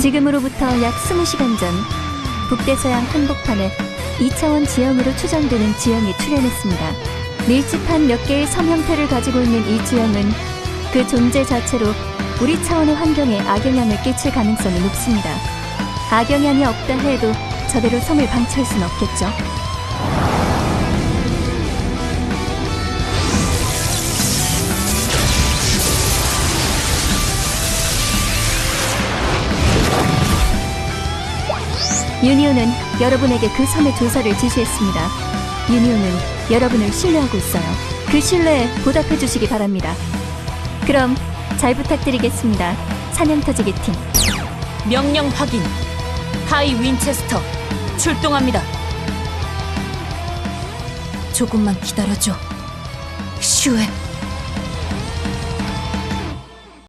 지금으로부터 약 20시간 전 북대서양 한복판에 2차원 지형으로 추정되는 지형이 출현했습니다. 밀집한 몇 개의 섬 형태를 가지고 있는 이 지형은 그 존재 자체로 우리 차원의 환경에 악영향을 끼칠 가능성이 높습니다. 악영향이 없다 해도 저대로 섬을 방치할 수는 없겠죠. 유니온은 여러분에게 그 섬의 조사를 지시했습니다. 유니온은 여러분을 신뢰하고 있어요. 그 신뢰에 보답해 주시기 바랍니다. 그럼 잘 부탁드리겠습니다. 사냥터지기 팀. 명령 확인. 하이 윈체스터 출동합니다. 조금만 기다려줘. 슈에.